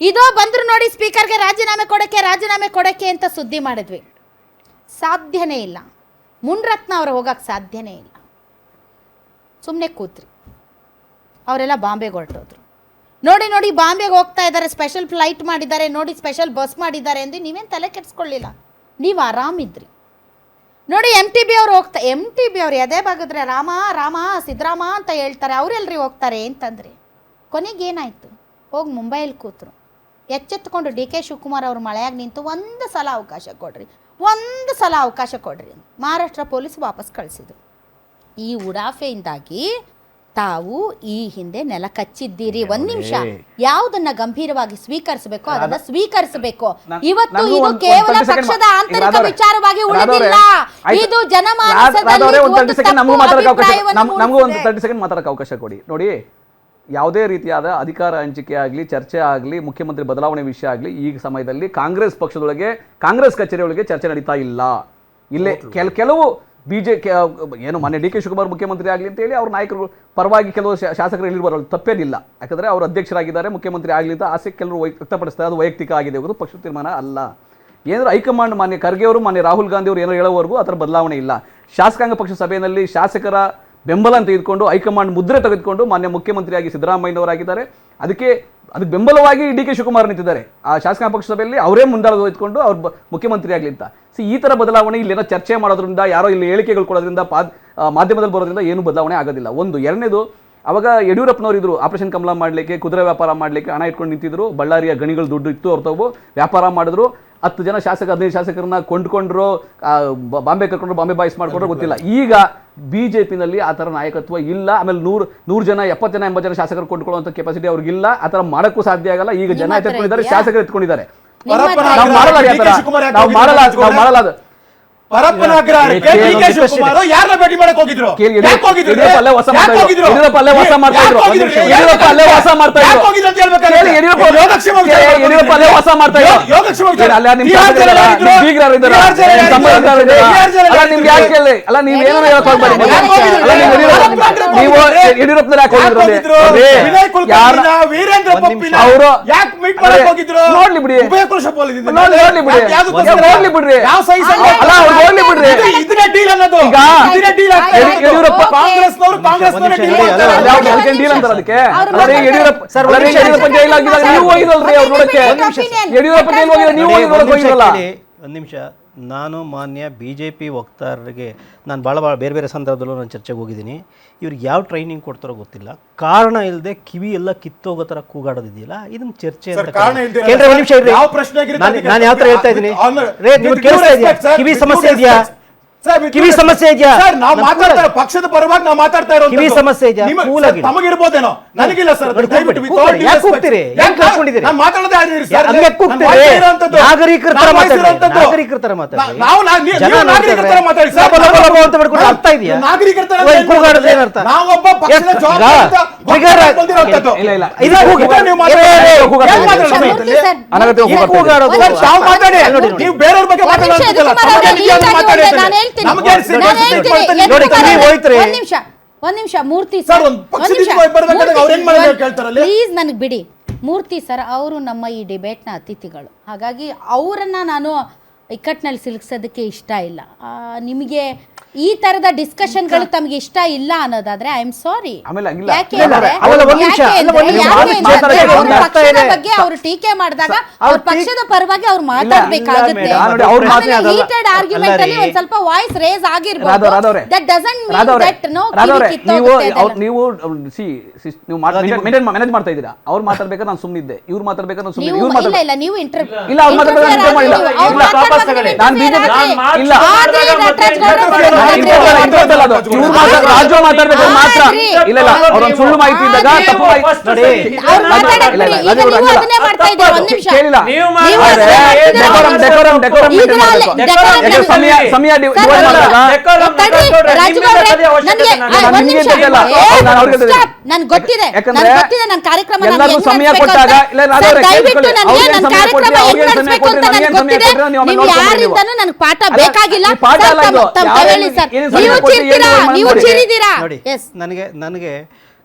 ಇದೋ ಬಂದ್ರು ನೋಡಿ ಸ್ಪೀಕರ್ಗೆ ರಾಜೀನಾಮೆ ಕೊಡಕ್ಕೆ ರಾಜೀನಾಮೆ ಕೊಡಕ್ಕೆ ಅಂತ ಸುದ್ದಿ ಮಾಡಿದ್ವಿ. ಸಾಧ್ಯನೇ ಇಲ್ಲ. ಮುನ್ರತ್ನ ಅವ್ರು ಹೋಗಕ್ಕೆ ಸಾಧ್ಯನೇ ಇಲ್ಲ. ಸುಮ್ಮನೆ ಕೂತ್ರಿ. ಅವರೆಲ್ಲ ಬಾಂಬೆಗೆ ಹೊರಟೋದ್ರು. ನೋಡಿ ನೋಡಿ ಬಾಂಬೆಗೆ ಹೋಗ್ತಾ ಇದ್ದಾರೆ, ಸ್ಪೆಷಲ್ ಫ್ಲೈಟ್ ಮಾಡಿದ್ದಾರೆ, ನೋಡಿ ಸ್ಪೆಷಲ್ ಬಸ್ ಮಾಡಿದ್ದಾರೆ ಎಂದು ನೀವೇನು ತಲೆ ಕೆಡಿಸ್ಕೊಳ್ಳಿಲ್ಲ. ನೀವು ಆರಾಮಿದ್ರಿ. ನೋಡಿ ಎಂ ಟಿ ಬಿ ಅವ್ರು ಹೋಗ್ತಾ ಎಂ ಟಿ ಬಿ ಅವ್ರು ಎದೆ ಬಾಗಿದ್ರೆ ರಾಮ ರಾಮ, ಸಿದ್ದರಾಮ ಅಂತ ಹೇಳ್ತಾರೆ, ಅವ್ರೆಲ್ರಿ ಹೋಗ್ತಾರೆ ಅಂತಂದ್ರೆ. ಕೊನೆಗೆ ಏನಾಯ್ತು? ಹೋಗಿ ಮುಂಬೈಯಲ್ಲಿ ಕೂತರು. ಎಚ್ಚೆತ್ಕೊಂಡು ಡಿ ಕೆ ಶಿವಕುಮಾರ್ ಅವರು ಮಳೆಯಾಗಿ ನಿಂತು ಒಂದು ಸಲ ಅವಕಾಶ ಕೊಡ್ರಿ. ಒಂದು ಸಲ ಅವಕಾಶ ಕೊಡ್ರಿ ಮಹಾರಾಷ್ಟ್ರ ಪೊಲೀಸ್ ವಾಪಸ್ ಕಳಿಸಿದ್ರು. ಈ ಉಡಾಫೆಯಿಂದಾಗಿ ತಾವು ಈ ಹಿಂದೆ ನೆಲ ಕಚ್ಚಿದ್ದೀರಿ. ಒಂದ್ ನಿಮಿಷ. ಯಾವುದನ್ನ ಗಂಭೀರವಾಗಿ ಸ್ವೀಕರಿಸಬೇಕು ಅದನ್ನ ಸ್ವೀಕರಿಸಬೇಕು. ಇವತ್ತು ಇದು ಕೇವಲ ಒಂದ್ 30 second ಪಕ್ಷದ ಆಂತರಿಕ ವಿಚಾರವಾಗಿ ಉಳಿದಿಲ್ಲ. ಇದು ಜನಮಾನಸದಲ್ಲಿ ಒಂದು 30 second ನಮಗೂ ತಪ್ಪು ಮಾತಾಡಕ್ಕೆ ಅವಕಾಶ ಅಭಿಪ್ರಾಯವನ್ನ ನಮ್- ನಮಗೂ ಒಂದು ತರ್ಟಿ ಸೆಕೆಂಡ್ ಮಾತಾಡಕ್ಕೆ ಅವಕಾಶ ಕೊಡಿ. ನೋಡಿ ಯಾವುದೇ ರೀತಿಯಾದ ಅಧಿಕಾರ ಹಂಚಿಕೆ ಆಗಲಿ ಚರ್ಚೆ ಆಗಲಿ ಮುಖ್ಯಮಂತ್ರಿ ಬದಲಾವಣೆ ವಿಷಯ ಆಗಲಿ ಈ ಸಮಯದಲ್ಲಿ ಕಾಂಗ್ರೆಸ್ ಪಕ್ಷದೊಳಗೆ ಕಾಂಗ್ರೆಸ್ ಕಚೇರಿಯೊಳಗೆ ಚರ್ಚೆ ನಡೀತಾ ಇಲ್ಲ. ಇಲ್ಲೇ ಕೆಲ ಕೆಲವು ಬಿ ಜೆ ಏನು ಮೊನ್ನೆ ಡಿ ಕೆ ಶಿವಕುಮಾರ್ ಮುಖ್ಯಮಂತ್ರಿ ಆಗಲಿ ಅಂತ ಹೇಳಿ ಅವ್ರ ನಾಯಕರು ಪರವಾಗಿ ಕೆಲವು ಶಾಸಕರು ಇಲ್ಲಿ ಬರೋದು ತಪ್ಪೇನಿಲ್ಲ. ಯಾಕಂದರೆ ಅವರು ಅಧ್ಯಕ್ಷರಾಗಿದ್ದಾರೆ ಮುಖ್ಯಮಂತ್ರಿ ಆಗಲಿ ಅಂತ ಆಸೆ ಕೆಲವರು ವ್ಯಕ್ತಪಡಿಸ್ತಾರೆ. ಅದು ವೈಯಕ್ತಿಕ ಆಗಿದೆ ಅವರು ಪಕ್ಷದ ತೀರ್ಮಾನ ಅಲ್ಲ. ಏನಾದರೂ ಹೈಕಮಾಂಡ್ ಮಾನ್ಯ ಖರ್ಗೆ ಅವರು ಮಾನ್ಯ ರಾಹುಲ್ ಗಾಂಧಿ ಅವರು ಏನೋ ಹೇಳೋವರೆಗೂ ಅದರ ಬದಲಾವಣೆ ಇಲ್ಲ. ಶಾಸಕಾಂಗ ಪಕ್ಷ ಸಭೆಯಲ್ಲಿ ಶಾಸಕರ ಬೆಂಬಲ ತೆಗೆದುಕೊಂಡು ಹೈಕಮಾಂಡ್ ಮುದ್ರೆ ತೆಗೆದುಕೊಂಡು ಮಾನ್ಯ ಮುಖ್ಯಮಂತ್ರಿಯಾಗಿ ಸಿದ್ದರಾಮಯ್ಯನವರಾಗಿದ್ದಾರೆ. ಅದಕ್ಕೆ ಅದಕ್ಕೆ ಬೆಂಬಲವಾಗಿ ಡಿ ಕೆ ಶಿವಕುಮಾರ್ ನಿಂತಿದ್ದಾರೆ. ಆ ಶಾಸಕಾಂಗ ಪಕ್ಷ ಸಭೆಯಲ್ಲಿ ಅವರೇ ಹೋಯ್ತುಕೊಂಡು ಅವ್ರು ಮುಖ್ಯಮಂತ್ರಿ ಆಗಲಿ ಅಂತ. ಸೊ, ಈ ಥರ ಬದಲಾವಣೆ ಇಲ್ಲೇನೋ ಚರ್ಚೆ ಮಾಡೋದ್ರಿಂದ, ಯಾರೋ ಇಲ್ಲಿ ಹೇಳಿಕೆಗಳು ಕೊಡೋದ್ರಿಂದ, ಪಾದ್ ಮಾಧ್ಯಮದಲ್ಲಿ ಬರೋದ್ರಿಂದ ಏನು ಬದಲಾವಣೆ ಆಗೋದಿಲ್ಲ. ಒಂದು, ಎರಡನೇದು, ಅವಾಗ ಯಡಿಯೂರಪ್ಪನವರು ಇದ್ರು, ಆಪರೇಷನ್ ಕಮಲ ಮಾಡಲಿಕ್ಕೆ, ಕುದುರೆ ವ್ಯಾಪಾರ ಮಾಡಲಿಕ್ಕೆ ಹಣ ಇಟ್ಕೊಂಡು ನಿಂತಿದ್ರು, ಬಳ್ಳಾರಿಯ ಗಣಿಗಳು ದುಡ್ಡು ಇತ್ತು ಅವ್ರ ವ್ಯಾಪಾರ ಮಾಡಿದ್ರು, ಹತ್ತು ಜನ ಶಾಸಕ, ಹದಿನೈದು ಶಾಸಕರನ್ನ ಕೊಂಡ್ಕೊಂಡ್ರು ಬಾಂಬೆ ಕರ್ಕೊಂಡ್ರು, ಬಾಂಬೆ ಬಾಯ್ಸ್ ಮಾಡ್ಕೊಂಡ್ರು, ಗೊತ್ತಿಲ್ಲ. ಈಗ ಬಿಜೆಪಿನಲ್ಲಿ ಆ ಥರ ನಾಯಕತ್ವ ಇಲ್ಲ. ಆಮೇಲೆ ನೂರು ನೂರು ಜನ ಎಪ್ಪತ್ತು ಜನ ಎಂಬತ್ತು ಜನ ಶಾಸಕರು ಕೊಂಡ್ಕೊಳ್ಳುವಂಥ ಕೆಪಾಸಿಟಿ ಅವ್ರಿಗಿಲ್ಲ. ಆ ಥರ ಮಾಡೋಕ್ಕೂ ಸಾಧ್ಯ ಆಗಲ್ಲ. ಈಗ ಜನ ಎತ್ಕೊಂಡಿದ್ದಾರೆ? ಶಾಸಕರು ಎತ್ಕೊಂಡಿದ್ದಾರೆ. ನಾವು ಮಾಡಲ್ಲ ಪರಪ್ಪನ ಅಗ್ರಹಾರಕ್ಕೆ ಕೇಳಿ, ಡಿ ಕೆ ಶಿವಕುಮಾರ್ ಯಾರನ್ನ ಭೇಟಿ ಮಾಡಕ್ ಹೋಗಿದ್ರು ಯಾಕೆ ಹೋಗಿದ್ರು ಯಡಿಯೂರಪ್ಪ ಅಲ್ಲೇ ವಾಸ ಮಾಡ್ತಾ ಇದ್ರು. ಯಡಿಯೂರಪ್ಪ ಅಲ್ಲೇ ವಾಸ ಮಾಡ್ತಾ ಇದ್ರು. ಯಡಿಯೂರಪ್ಪ ಅಲ್ಲೇ ವಾಸ ಮಾಡ್ತಾ ಇದ್ರು. ಹೋಗಿದ್ರು ಅಂತ ಹೇಳ್ಬೇಕಾದ್ರೆ? ಯಡಿಯೂರಪ್ಪ ಯೋಗಕ್ಷೇಮ ವಿಚಾರ ಕೇಳಿ, ಯಡಿಯೂರಪ್ಪ ಅಲ್ಲೇ ವಾಸ ಮಾಡ್ತಾ ಇದ್ರು. ಯೋಗಕ್ಷೇಮ. ಅಲ್ಲ ಇದ್ದಾರಾ? ಸಂಬಂಧಿಕರು. ಇದ್ದಾರಾ? ನಿಮ್ಗೆ ಯಾಕೆ ಕೇಳಿ ಅಲ್ಲ ನೀವು ಹೇಳಕ್ ಹೋಗ್ಬೇಡಿ ಅಲ್ಲ ಯಾಕೆ ಹೋಗಿದ್ರು? ವಿನಯ್ ವೀರೇಂದ್ರ ಒಂದ್ ಪಪ್ಪಿನ ಅವರು ಯಾಕೆ ಮೀಟ್ ಮಾಡಕ್ ಹೋಗಿದ್ರು ನೋಡ್ಲಿ ಬಿಡಿ. ಉಭಯ. ನೋಡ್ಲಿ ನೋಡ್ಲಿ ಬಿಡಿ? ಯಾಕೆ ಬಿಡ್ರಿ ಯಾವ? ಅಲ್ಲ ಹೋಗ್ಲಿ ಬಿಡ್ರಿ ಇದು- ಇದನ್ನೇ ಡೀಲ್ ಅನ್ನೋದು ಈಗ ಇದನ್ನೇ ಡೀಲ್. ಯಡಿಯೂರಪ್ಪ- ಕಾಂಗ್ರೆಸ್ನವರು ಕಾಂಗ್ರೆಸ್ನವರೇ ಡೀಲ್ ಮಾಡ್ತಾರೆ. ಅದಕ್ಕೆ. ಡೀಲ್ ಅಂತಾರೆ. ಯಡಿಯೂರಪ್ಪ ಸರ್, ಯಡಿಯೂರಪ್ಪ ಜೈಲ್ ಆಗಿದಾಗ ನೀವು ಹೋಗಿದಲ್ರಿ ಅವ್ರು ನೋಡಕ್ಕೆ Opinion. ಯಡಿಯೂರಪ್ಪ ಜೈಲ್ ಹೋಗಿದ್ರೆ ನೀವು ಹೋಗಿ ಹೋಗಿರಲ್ಲ ಒಂದು ನಿಮಿಷ ನಾನು ಮಾನ್ಯ ಬಿ ಜೆ ಪಿ ವಕ್ತಾರರಿಗೆ ನಾನು ಭಾಳ ಭಾಳ ಬೇರೆ ಬೇರೆ ಸಂದರ್ಭದಲ್ಲೂ ನಾನು ಚರ್ಚೆಗೆ ಹೋಗಿದ್ದೀನಿ. ಇವ್ರಿಗೆ ಯಾವ ಟ್ರೈನಿಂಗ್ ಕೊಡ್ತಾರೋ ಗೊತ್ತಿಲ್ಲ. ಕಾರಣ ಇಲ್ಲದೆ ಕಿವಿ ಎಲ್ಲ ಕಿತ್ತೋಗೋ ಥರ ಕೂಗಾಡೋದಿದೆಯಲ್ಲ ಇದನ್ನ ಚರ್ಚೆ ನಾನು ಯಾವ ಥರ ಹೇಳ್ತಾ ಇದ್ದೀನಿ? ಕಿವಿ ಸಮಸ್ಯೆ ಇದೆಯಾ? ಕಿವಿ ಸಮಸ್ಯೆ. ಇದೆಯಾ? ಸರ್ ನಾವು ಮಾತಾಡ್ತಾ ಪಕ್ಷದ ಪರವಾಗಿ ನಾವು ಮಾತಾಡ್ತಾ ಇರೋ ಕಿವಿ ಸಮಸ್ಯೆ ಇದೆಯಾ? ಕೂಲ್ ಆಗಿರಿ. ತಮಗಿರ್ಬೋದೇನೋ ನನಗಿಲ್ಲ ಸರ್ ದಯವಿಟ್ಟು. ಯಾಕೆ. ಕೂಗ್ತೀರಿ? ಯಾಕೆ ಕೂಗ್ಕೊಂಡಿದ್ದೀರಿ? ನಾನು ಮಾತಾಡೋದೇ ಆಗಿರಿ ಸರ್ ಹಂಗೆ ಕೂಗ್ತೀರಿ? ನಾಗರಿಕರ ತರ ಮಾತಾಡಿ. ನಾಗರಿಕರ ತರ ಮಾತಾಡಿ. ನಾವು ನೀವು- ನಾಗರಿಕರ ತರ ಮಾತಾಡಿ ಸರ್ ಬಲ ಬಲ ಅಂತ ಬಿಡ್ಕೊಂಡು ಅರ್ಥ ಇದೆಯಾ? ನಾಗರಿಕರ ತರ ಕೂಗಾಡೋದು ಹೇಳ್ತಾರೆ. ಏನರ್ಥ? ನಾವೊಬ್ಬ ಪಕ್ಷದ ಎಸ್, ಒಂದ್ ನಿಮಿಷ, ಮೂರ್ತಿ ಸರ್? ಪ್ಲೀಸ್ ನನಗೆ ಬಿಡಿ. ಮೂರ್ತಿ ಸರ್ ಅವರು ನಮ್ಮ ಈ ಡಿಬೇಟ್ನ ಅತಿಥಿಗಳು. ಹಾಗಾಗಿ ಅವರನ್ನ ನಾನು ಇಕ್ಕಟ್ಟಿನಲ್ಲಿ ಸಿಲುಕ್ಸೋದಕ್ಕೆ ಇಷ್ಟ ಇಲ್ಲ. ಆ, ನಿಮಗೆ ಈ ತರದ ಡಿಸ್ಕಷನ್ಗಳು ತಮಗೆ ಇಷ್ಟ ಇಲ್ಲ ಅನ್ನೋದಾದ್ರೆ ಐ ಆಮ್ ಸಾರಿ ಆಮೇಲೆ ಹಂಗಿಲ್ಲ. ಯಾಕೆ ಇಲ್ಲ, ಅಂದ್ರೆ- ಅಲ್ಲ, ಒಂದ್ ನಿಮಿಷ, ಯಾಕೆ ಅಲ್ಲ, ಒಂದ್ ಅಂದ್ರೆ- ನಿಮಿಷ. ಯಾಕೆ ಅಂದ್ರೆ ಮಾತಾಡಕ್ಕೆ ಅವ್ರ ಒಂದು ಅರ್ಥ ಪಕ್ಷದ ಇದೆ. ಬಗ್ಗೆ ಅವರು ಟೀಕೆ ಮಾಡಿದಾಗ ಅವ್ರ ಅವ್ರ ಟೀಕೆ- ಪಕ್ಷದ ಪರವಾಗಿ ಅವ್ರು ಮಾತಾಡ್ಬೇಕಾಗುತ್ತೆ ಇಲ್ಲ, ನೋಡಿ, ಅವ್ರ ಮಾತೇ ಅದಲ್ಲ. ಅಲ್ಲಿ ರೀ. ಒಂದ್ ಸ್ವಲ್ಪ ವಾಯ್ಸ್ ರೇಸ್ ರಾಧವ್ ಆಗಿರ್ಬೋದು ರಾಧವ್ರೆ ದಟ್ ಡಸಂಟ್ ಮೀನ್ ರಾಧವ್ರೆ ದಟ್ ನೋ ರಾಧವ್ರೆ ನೀವು ಅವ್ರ್- ನೀವು ಸಿ ನೀವು ಮ್ಯಾನೇಜ್ ಮಾಡ್ತಾ ಇದ್ದೀರಾ ಅವ್ರು ಮಾತಾಡ್ಬೇಕಾದ್ರೆ ನಾನು ಸುಮ್ಮನಿದ್ದೆ ಇವ್ರು ಮಾತಾಡ್ಬೇಕಾದ್ರೆ ನಾನು ಸುಮ್ಮನೆ ನೀವು ಇವ್ರು ಇಲ್ಲ ಇಲ್ಲ ನೀವು ಇಂಟರ್ ಇಲ್ಲ, ಅವ್ರು ಮಾತಾಡ್ಬೇಕು ಅಂತ ಮಾಡಿಲ್ಲ. ಇಲ್ಲ, ವಾಪಸ್ ತಗೊಳ್ಳಿ. ನಾನು ಬಿಜೆಪಿ ಇಲ್ಲ ರಾಜು ಮಾತಾಡ್ಬೇಕು ಮಾತ್ರ ಇಲ್ಲ ಇಲ್ಲ ಅವ್ರೊಂದು ಸುಳ್ಳು ಮಾಹಿತಿ ಇದ್ದಾಗ ತಪ್ಪು ಮಾಹಿತಿ ಸಮಯ ಸಮಯ ನನಗೆ ಗೊತ್ತಿದೆ ನನ್ಗೆ ಗೊತ್ತಿದೆ ನನ್ನ ಕಾರ್ಯಕ್ರಮ ಸಮಯ ಕೊಟ್ಟಾಗ ಇಲ್ಲ ದಯವಿಟ್ಟು ನನಗೆ ನನ್ನ ಕಾರ್ಯಕ್ರಮ ಹೆಂಗ್ ನಡೆಸ್ಬೇಕು ಅಂತ ನನಗೆ ಗೊತ್ತಿದೆ ನೀವು. ಯಾರಿಂದನೂ ನನಗೆ ಪಾಠ ಬೇಕಾಗಿಲ್ಲ ಪಾಠ ಅಲ್ಲ ಸರ್ ನೀವು ಚಿರ್ತೀರಾ? ನೀವು ಚೀರಿದ್ದೀರಾ ನೋಡಿ ಎಸ್ ನನಗೆ ನನಗೆ